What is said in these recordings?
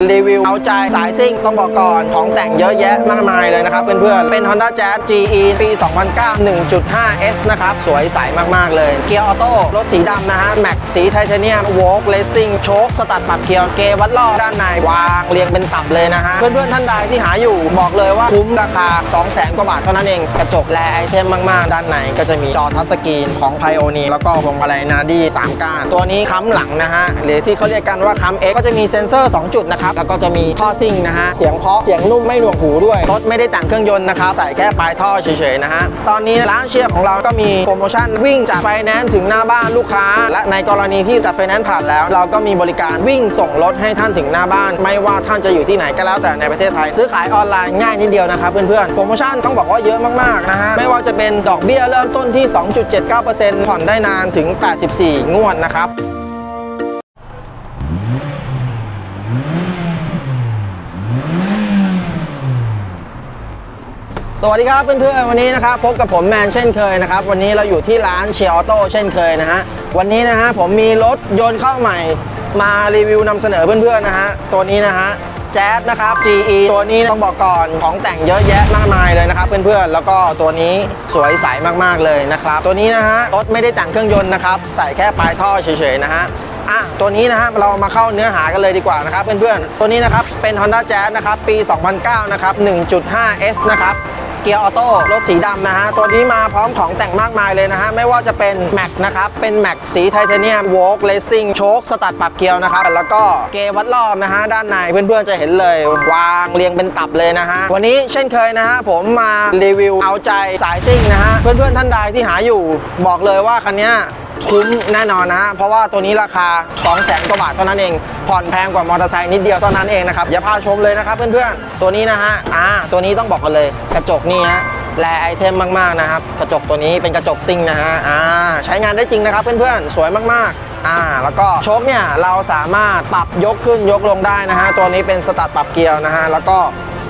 รีวิวเอาใจสายซิ่งต้องบอกก่อนของแต่งเยอะแยะมากมายเลยนะครับเพื่อนๆ เป็น Honda Jazz GE ปี 2009 1.5S นะครับ สวยใสมากๆเลย เกียร์ออโต้ รถสีดำนะฮะ แม็กสีไทเทเนียมโวล์กเลสซิ่งโชคสตัดปรับเกียร์เกวัดล่อด้านในวางเรียงเป็นตับเลยนะฮะ เพื่อนๆ ท่านใดที่หาอยู่บอกเลยว่าคุ้มราคา 200,000 กว่าบาทเท่านั้นเอง กระจกแลไอเทมมากๆ ด้านในก็จะมีจอทัชสกรีนของ Pioneer แล้วก็พวงมาลัยนาดี3ก้านตัวนี้ค้ำหลังนะฮะหรือที่เขาเรียกกันว่าค้ำ X ก็จะมีเซ็นเซอร์ 2 จุดนะครับแล้วก็จะมีท่อซิ่งนะฮะ เสียงเพาะ เสียงนุ่มไม่หนวกหูด้วย รถไม่ได้แต่งเครื่องยนต์นะคะใส่แค่ปลายท่อเฉยๆนะฮะ ตอนนี้ร้านเชียร์ของเราก็มีโปรโมชั่นวิ่งจากไฟแนนซ์ถึงหน้าบ้านลูกค้า และในกรณีที่จัดไฟแนนซ์ผ่านแล้ว เราก็มีบริการวิ่งส่งรถให้ท่านถึงหน้าบ้าน ไม่ว่าท่านจะอยู่ที่ไหนก็แล้วแต่ในประเทศไทย ซื้อขายออนไลน์ง่ายนิดเดียวนะครับเพื่อนๆ โปรโมชั่นต้องบอกว่าเยอะมากๆนะฮะ ไม่ว่าจะเป็นดอกเบี้ยเริ่มต้นที่ 2.79%ผ่อนได้นานถึง 84 งวดนะครับ วัสดีครับเพื่อนๆวันนี้นะครับพบกับผมแมนเช่นเคยนะครับวันนี้เราอยู่ที่ร้านเชียร์ออโต้เช่นเคยนะฮะวันนี้นะฮะผมมีรถยนต์เข้าใหม่ มารีวิวนำเสนอเพื่อนๆนะฮะตัวนี้นะฮะแจ๊สนะครับ GE ตัวนี้ต้องบอกก่อนของแต่งเยอะแยะมากมายเลยนะครับ เพื่อนๆแล้วก็ตัวนี้สวยใสมากๆเลยนะครับ ตัวนี้นะฮะรถไม่ได้แต่งเครื่องยนต์นะครับใส่แค่ปลายท่อเฉยๆนะฮะอะตัวนี้นะฮะเรามาเข้าเนื้อหากันเลยดีกว่านะครับเพื่อนๆตัวนี้นะครับเป็น Honda Jazz นะครับปี 2009 นะครับ 1.5S นะครับ เกียร์ออโต้รถสีดำนะฮะ ตัวนี้มาพร้อมของแต่งมากมายเลยนะฮะ ไม่ว่าจะเป็นแม็กนะครับ เป็นแม็กสีไทเทเนียมโวล์กเลสซิ่งโชคสตัดปรับเกียร์นะครับ แล้วก็เกวัดรอบนะฮะ ด้านในเพื่อนๆจะเห็นเลย วางเรียงเป็นตับเลยนะฮะ วันนี้เช่นเคยนะฮะ ผมมารีวิวเอาใจสายซิ่งนะฮะ เพื่อนๆท่านใดที่หาอยู่บอกเลยว่าคันเนี้ย คุ้มแน่นอนนะฮะเพราะว่าตัวนี้ราคา 2 0 0 0 0 0กว่าบาทเท่านั้นเอง ผ่อนแพงกว่ามอเตอร์ไซค์นิดเดียวเท่านั้นเองนะครับอย่าพาชมเลยนะครับเพื่อนๆ ตัวนี้นะฮะอ่าตัวนี้ต้องบอกกันเลยกระจกนี่ฮะแลไอเทมมากๆนะครับกระจกตัวนี้เป็นกระจกซิ่งนะฮะอ่าใช้งานได้จริงนะครับเพื่อนๆสวยมากๆอ่าแล้วก็โชคเนี่ยเราสามารถปรับยกขึ้นยกลงได้นะฮะตัวนี้เป็นสตาร์ทปรับเกียร์นะฮะแล้วก็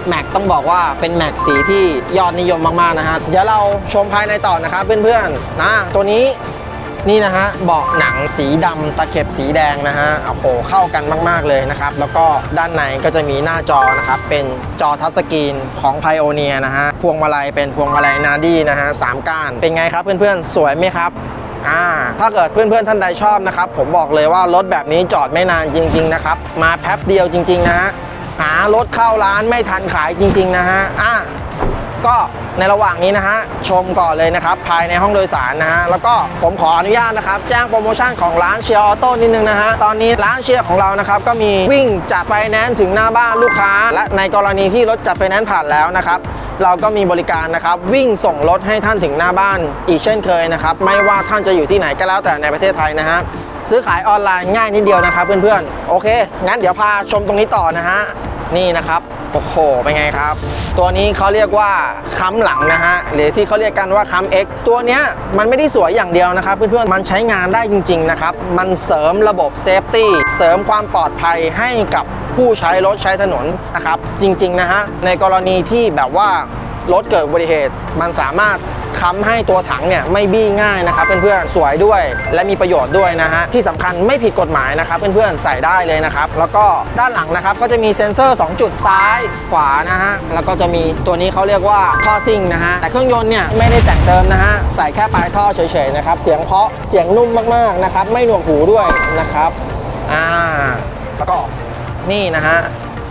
แม็กต้องบอกว่าเป็นแม็กสีที่ยอดนิยมมากๆนะฮะเดี๋ยวเราชมภายในต่อนะครับเพื่อนๆนะตัวนี้ นี่นะฮะเบาะหนังสีดำตะเข็บสีแดงนะฮะโอ้โหเข้ากันมาก ๆ เลยนะครับ แล้วก็ด้านในก็จะมีหน้าจอนะครับ เป็นจอทัชสกรีนของ Pioneer นะฮะ พวงมาลัยเป็นพวงมาลัยนาดีนะฮะสามก้าน เป็นไงครับเพื่อน ๆ สวยไหมครับอ่าถ้าเกิดเพื่อนๆท่านใดชอบนะครับ ผมบอกเลยว่ารถแบบนี้จอดไม่นานจริง ๆ นะครับ มาแป๊บเดียวจริง ๆ นะฮะหารถเข้าร้านไม่ทันขายจริง ๆ นะฮะอ่า ก็ในระหว่างนี้นะฮะชมก่อนเลยนะครับภายในห้องโดยสารนะฮะแล้วก็ผมขออนุญาตนะครับแจ้งโปรโมชั่นของร้านเชียร์ออโต้นิดนึงนะฮะตอนนี้ร้านเชียร์ของเรานะครับก็มีวิ่งจากไฟแนนซ์ถึงหน้าบ้านลูกค้า และในกรณีที่รถจัดไฟแนนซ์ผ่านแล้วนะครับเราก็มีบริการนะครับวิ่งส่งรถให้ท่านถึงหน้าบ้าน อีกเช่นเคยนะครับไม่ว่าท่านจะอยู่ที่ไหนก็แล้วแต่ในประเทศไทยนะฮะซื้อขายออนไลน์ง่ายนิดเดียวนะครับเพื่อนๆโอเค งั้นเดี๋ยวพาชมตรงนี้ต่อนะฮะนี่นะครับ โอ้โห เป็นไงครับ ตัวนี้เขาเรียกว่าค้ำหลังนะฮะ หรือที่เขาเรียกกันว่าค้ำ X ตัวเนี้ยมันไม่ได้สวยอย่างเดียวนะครับ เพื่อนๆ มันใช้งานได้จริง ๆ นะครับ มันเสริมระบบเซฟตี้ เสริมความปลอดภัยให้กับผู้ใช้รถใช้ถนนนะครับ จริง ๆ นะฮะ ในกรณีที่แบบว่ารถเกิดอุบัติเหตุ มันสามารถ ค้ำให้ตัวถังเนี่ยไม่บี้ง่ายนะครับเพื่อนๆสวยด้วย และมีประโยชน์ด้วยนะฮะที่สำคัญไม่ผิดกฎหมายนะครับเพื่อนๆใส่ได้เลยนะครับแล้วก็ด้านหลังนะครับก็จะมีเซ็นเซอร์ 2 จุดซ้ายขวานะฮะแล้วก็จะมีตัวนี้เขาเรียกว่าท่อซิ่งนะฮะแต่เครื่องยนต์เนี่ยไม่ได้แต่งเติมนะฮะใส่แค่ปลายท่อเฉยๆนะครับเสียงเพาะเสียงนุ่มมากๆนะครับไม่หนวกหูด้วยนะครับอ่าแล้วก็นี่นะฮะ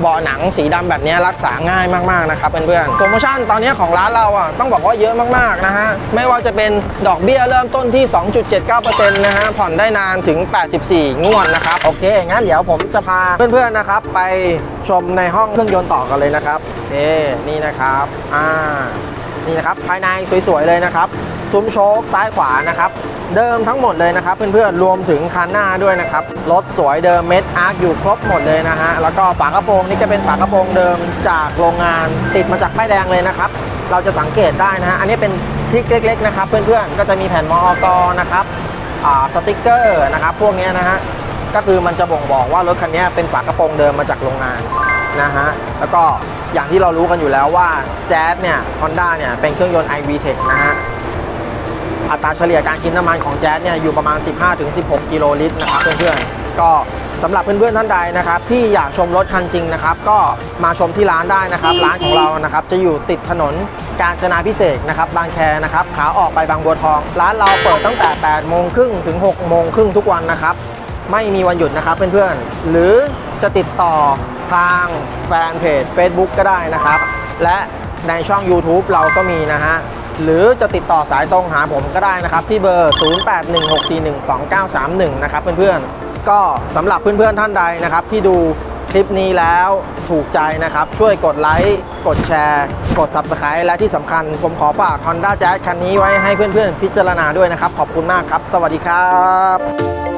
เบาะหนังสีดำแบบนี้รักษาง่ายมากๆนะครับเพื่อนๆโปรโมชั่นตอนนี้ของร้านเราอะต้องบอกว่าเยอะมากๆนะฮะไม่ว่าจะเป็นดอกเบี้ยเริ่มต้นที่ 2.79%นะฮะผ่อนได้นานถึง 84 งวดนะครับโอเคงั้นเดี๋ยวผมจะพาเพื่อนๆนะครับ ไปชมในห้องเครื่องยนต์ต่อกันเลยนะครับเอนี่นะครับอ่านี่นะครับภายในสวยๆเลยนะครับ ซุ้มโชคซ้ายขวานะครับ เดิมทั้งหมดเลยนะครับ เพื่อนๆรวมถึงคันหน้าด้วยนะครับ รถสวยเดิมเม็ดอาร์คอยู่ครบหมดเลยนะฮะ แล้วก็ฝากระโปรงนี่จะเป็นฝากระโปรงเดิมจากโรงงานติดมาจากป้ายแดงเลยนะครับ เราจะสังเกตได้นะฮะ อันนี้เป็นทริกเล็ก ๆ นะครับ เพื่อนๆ ก็จะมีแผ่นมอกนะครับสติกเกอร์นะครับ พวกนี้นะฮะ ก็คือมันจะบ่งบอกว่ารถคันนี้เป็นฝากระโปรงเดิมมาจากโรงงานนะฮะ แล้วก็อย่างที่เรารู้กันอยู่แล้วว่าแจ๊สเนี่ยฮอนด้าเนี่ยเป็นเครื่องยนต์ iVTEC นะฮะ อัตราเฉลี่ยการกินน้ำมันของแจ๊สเนี่ยอยู่ประมาณ 15-16 กิโลลิตรนะครับเพื่อนๆ ก็สำหรับเพื่อนๆท่านใดนะครับที่อยากชมรถคันจริงนะครับก็มาชมที่ร้านได้นะครับ ร้านของเรานะครับจะอยู่ติดถนนกาญจนาพิเศษนะครับบางแคนะครับขาออกไปบางบัวทอง ร้านเราเปิดตั้งแต่ 8 โมงครึ่งถึง 6 โมงครึ่งทุกวันนะครับ ไม่มีวันหยุดนะครับเพื่อนๆ หรือจะติดต่อทางแฟนเพจ Facebook ก็ได้นะครับ และในช่อง YouTube เราก็มีนะฮะ หรือจะติดต่อสายตรงหาผมก็ได้นะครับ ที่เบอร์ 0816412931 นะครับเพื่อนๆ ก็สำหรับเพื่อนๆท่านใดนะครับ ที่ดูคลิปนี้แล้วถูกใจนะครับ ช่วยกดไลค์กดแชร์ กด Subscribe และที่สำคัญ ผมขอฝาก Honda Jazz คันนี้ไว้ให้เพื่อนๆ พิจารณาด้วยนะครับ ขอบคุณมากครับ สวัสดีครับ